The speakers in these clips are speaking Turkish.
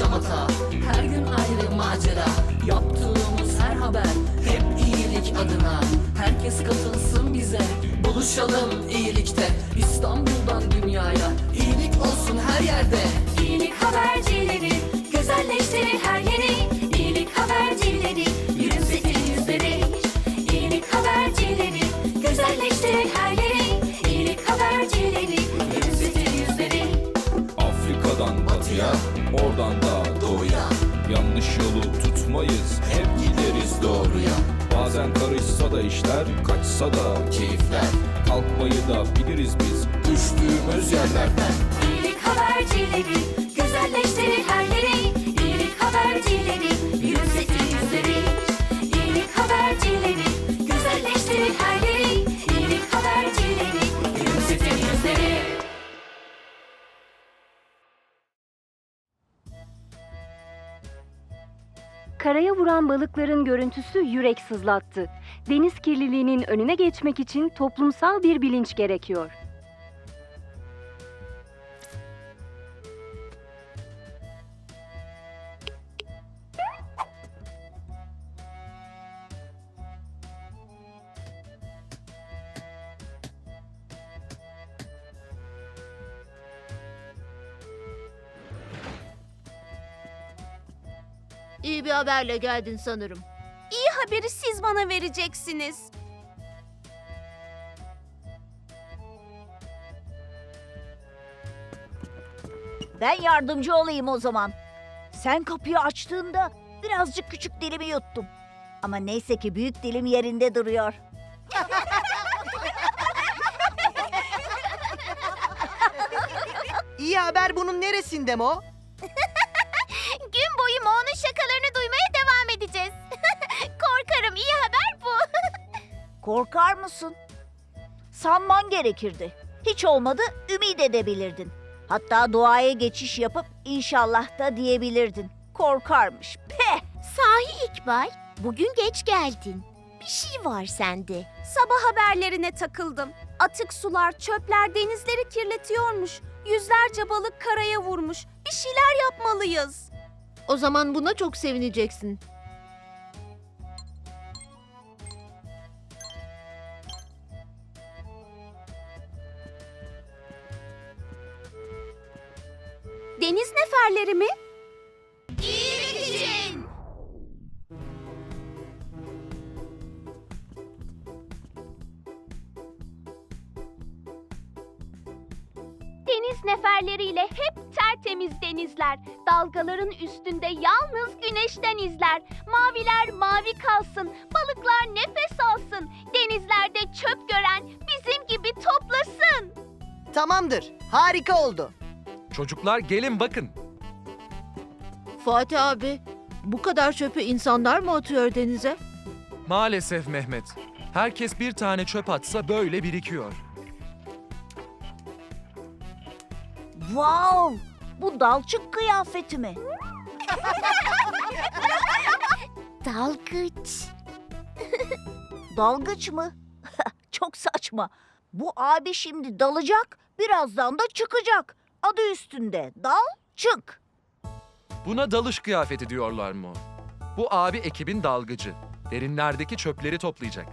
şamata Her gün ayrı macera. Yaptığımız her haber Hep iyilik adına. Herkes katılsın bize Buluşalım iyilikte. İstanbul'dan dünyaya iyilik olsun her yerde. İyilik habercileri güzelleştirir her yeri. Kaçsa da keyifler. Kalkmayı da biliriz biz, düştüğümüz yerlerden. İyilik habercileri Vuran balıkların görüntüsü yürek sızlattı. Deniz kirliliğinin önüne geçmek için toplumsal bir bilinç gerekiyor. İyi bir haberle geldin sanırım. İyi haberi siz bana vereceksiniz. Ben yardımcı olayım o zaman. Sen kapıyı açtığında birazcık küçük dilimi yuttum. Ama neyse ki büyük dilim yerinde duruyor. İyi haber bunun neresinde Mo? Korkar mısın? Sanman gerekirdi. Hiç olmadı ümit edebilirdin. Hatta duaya geçiş yapıp inşallah da diyebilirdin. Korkarmış. Peh! Sahi İkbal, bugün geç geldin. Bir şey var sende. Sabah haberlerine takıldım. Atık sular, çöpler denizleri kirletiyormuş. Yüzlerce balık karaya vurmuş. Bir şeyler yapmalıyız. O zaman buna çok sevineceksin. Deniz neferleri mi? İyilik için. Deniz neferleriyle hep tertemiz denizler. Dalgaların üstünde yalnız güneşten izler. Maviler mavi kalsın, balıklar nefes alsın. Denizlerde çöp gören bizim gibi toplasın. Tamamdır. Harika oldu. Çocuklar gelin bakın. Fatih abi, bu kadar çöpü insanlar mı atıyor denize? Maalesef Mehmet. Herkes bir tane çöp atsa böyle birikiyor. Wow! Bu dalçık kıyafeti mi? Dalgıç. Dalgıç mı? Çok saçma. Bu abi şimdi dalacak, birazdan da çıkacak. Adı üstünde. Dal, çık. Buna dalış kıyafeti diyorlar mı? Bu abi ekibin dalgıcı. Derinlerdeki çöpleri toplayacak.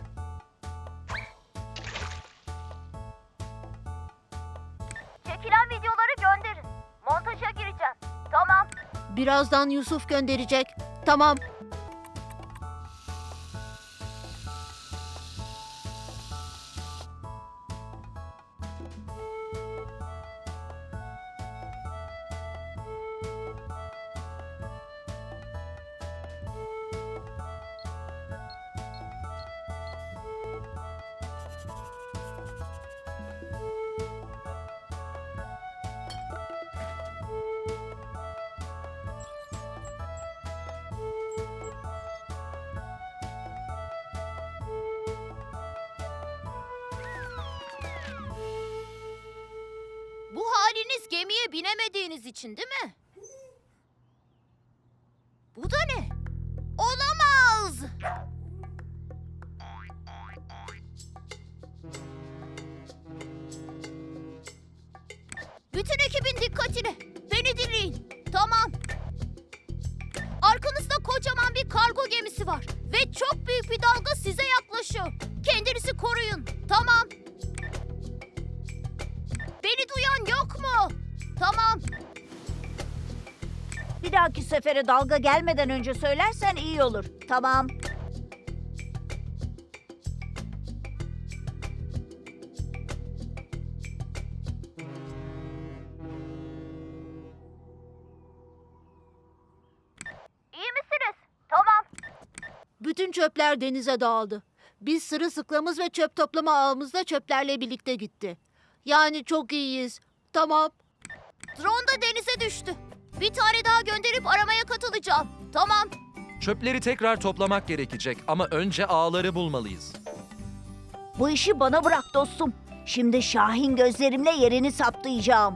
Çekilen videoları gönderin. Montaja gireceğim. Tamam. Birazdan Yusuf gönderecek. Tamam. Binemediğiniz için değil mi? Bu da ne? Olamaz! Bütün ekibin Bir dahaki sefere dalga gelmeden önce söylersen iyi olur. Tamam. İyi misiniz? Tamam. Bütün çöpler denize dağıldı. Biz sırılsıklamız ve çöp toplama ağımız da çöplerle birlikte gitti. Yani çok iyiyiz. Tamam. Drone da denize düştü. Bir tane daha gönderip aramaya katılacağım. Tamam. Çöpleri tekrar toplamak gerekecek ama önce ağları bulmalıyız. Bu işi bana bırak dostum. Şimdi Şahin gözlerimle yerini saptayacağım.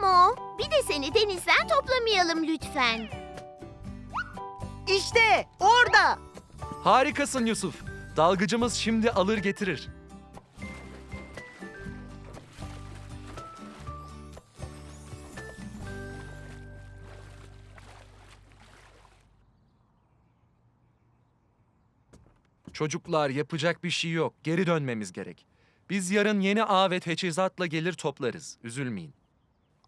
Mo, bir de seni denizden toplamayalım lütfen. İşte orada. Harikasın Yusuf. Dalgıcımız şimdi alır getirir. Çocuklar yapacak bir şey yok. Geri dönmemiz gerek. Biz yarın yeni ağ ve teçhizatla gelir toplarız. Üzülmeyin.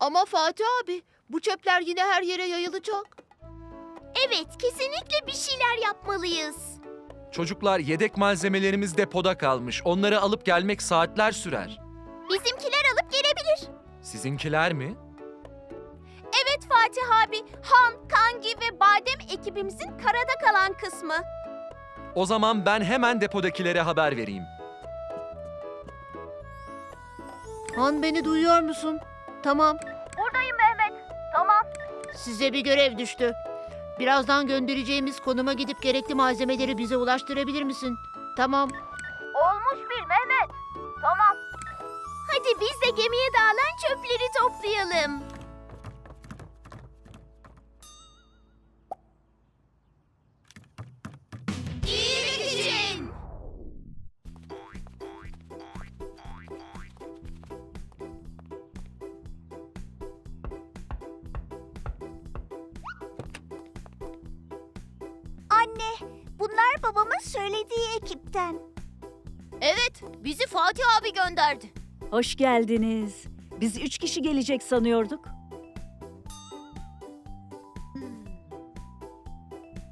Ama Fatih abi bu çöpler yine her yere yayılacak. Evet, kesinlikle bir şeyler yapmalıyız. Çocuklar yedek malzemelerimiz depoda kalmış. Onları alıp gelmek saatler sürer. Bizimkiler alıp gelebilir. Sizinkiler mi? Evet Fatih abi, Han, Kangi ve Badem ekibimizin karada kalan kısmı. O zaman ben hemen depodakilere haber vereyim. Han beni duyuyor musun? Tamam. Buradayım Mehmet. Tamam. Size bir görev düştü. Birazdan göndereceğimiz konuma gidip gerekli malzemeleri bize ulaştırabilir misin? Tamam. Olmuş bir Mehmet. Tamam. Hadi biz de gemiye dağılan çöpleri toplayalım. Anne, bunlar babamın söylediği ekipten. Evet, bizi Fatih abi gönderdi. Hoş geldiniz. Biz üç kişi gelecek sanıyorduk.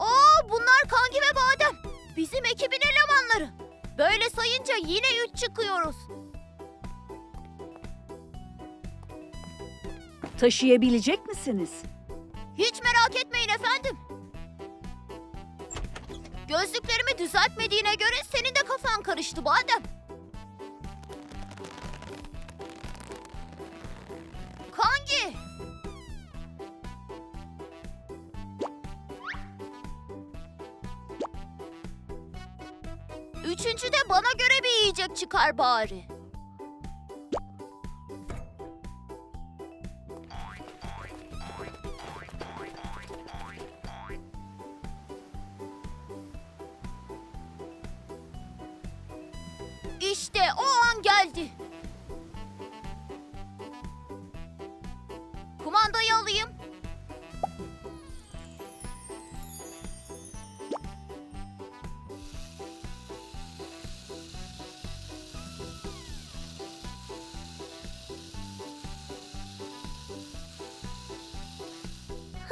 Oo, bunlar Kangi ve Badem. Bizim ekibin elemanları. Böyle sayınca yine üç çıkıyoruz. Taşıyabilecek misiniz? Hiç merak etmeyin efendim. Gözlüklerimi düzeltmediğine göre senin de kafan karıştı Badem. Kangi. Üçüncü de bana göre bir yiyecek çıkar bari.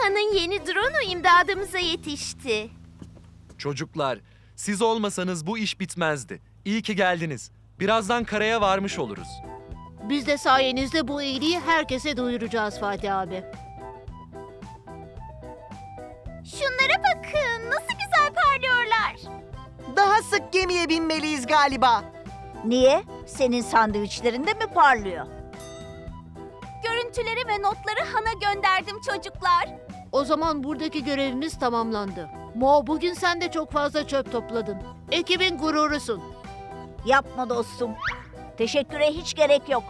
Han'ın yeni drone'u imdadımıza yetişti. Çocuklar, siz olmasanız bu iş bitmezdi. İyi ki geldiniz. Birazdan karaya varmış oluruz. Biz de sayenizde bu iyiliği herkese duyuracağız Fatih abi. Şunlara bakın nasıl güzel parlıyorlar. Daha sık gemiye binmeliyiz galiba. Niye? Senin sandviçlerinde mi parlıyor? Görüntüleri ve notları Han'a gönderdim çocuklar. O zaman buradaki görevimiz tamamlandı. Mo bugün sen de çok fazla çöp topladın. Ekibin gururusun. Yapma dostum. Teşekküre hiç gerek yok.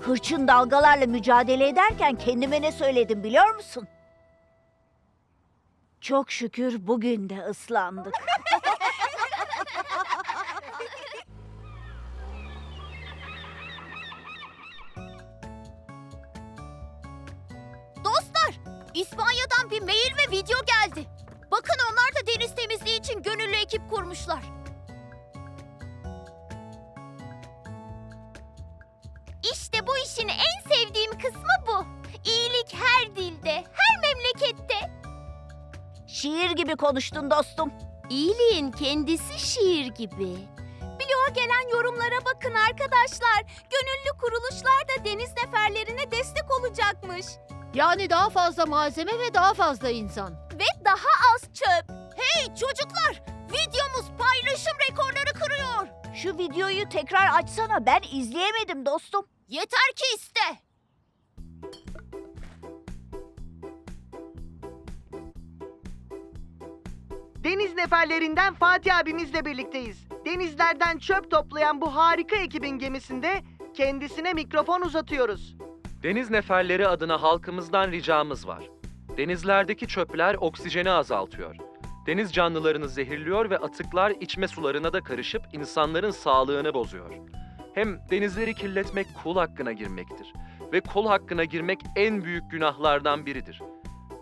Hırçın dalgalarla mücadele ederken kendime ne söyledim biliyor musun? Çok şükür bugün de ıslandık. İspanya'dan bir mail ve video geldi. Bakın onlar da deniz temizliği için gönüllü ekip kurmuşlar. İşte bu işin en sevdiğim kısmı bu. İyilik her dilde, her memlekette. Şiir gibi konuştun dostum. İyiliğin kendisi şiir gibi. Bloğa gelen yorumlara bakın arkadaşlar. Gönüllü kuruluşlar da deniz neferlerine destek olacakmış. Yani daha fazla malzeme ve daha fazla insan. Ve daha az çöp. Hey çocuklar! Videomuz paylaşım rekorları kırıyor. Şu videoyu tekrar açsana ben izleyemedim dostum. Yeter ki iste. Deniz neferlerinden Fatih abimizle birlikteyiz. Denizlerden çöp toplayan bu harika ekibin gemisinde kendisine mikrofon uzatıyoruz. Deniz neferleri adına halkımızdan ricamız var. Denizlerdeki çöpler oksijeni azaltıyor. Deniz canlılarını zehirliyor ve atıklar içme sularına da karışıp insanların sağlığını bozuyor. Hem denizleri kirletmek kul hakkına girmektir. Ve kul hakkına girmek en büyük günahlardan biridir.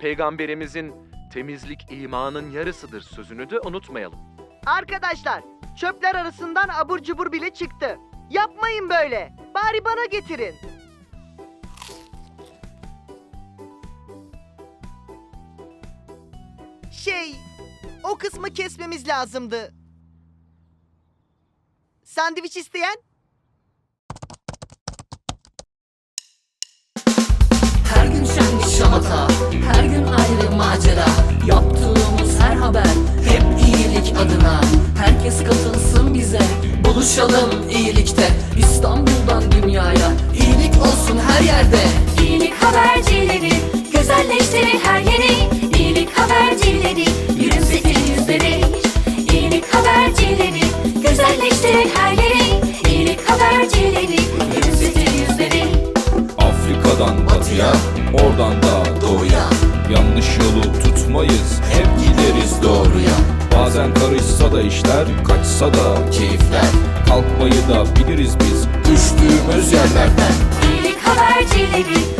Peygamberimizin temizlik imanın yarısıdır sözünü de unutmayalım. Arkadaşlar çöpler arasından abur cubur bile çıktı. Yapmayın böyle. Bari bana getirin. Şey, o kısmı kesmemiz lazımdı. Sandviç isteyen? Her gün şen bir şamata Her gün ayrı macera Yaptığımız her haber Hep iyilik adına Herkes katılsın bize Buluşalım iyilikte İstanbul'dan dünyaya İyilik olsun her yerde İyilik habercileri güzelleştirir her yeri. İyilik habercileri yürümsetin yüzleri. İyilik habercileri güzelleştirir her yeri. İyilik habercileri yürümsetin yüzleri. Afrika'dan batıya, oradan da doğuya Yanlış yolu tutmayız, hep gideriz doğruya Bazen karışsa da işler, kaçsa da keyifler Kalkmayı da biliriz biz, düştüğümüz yerlerden İyilik habercileri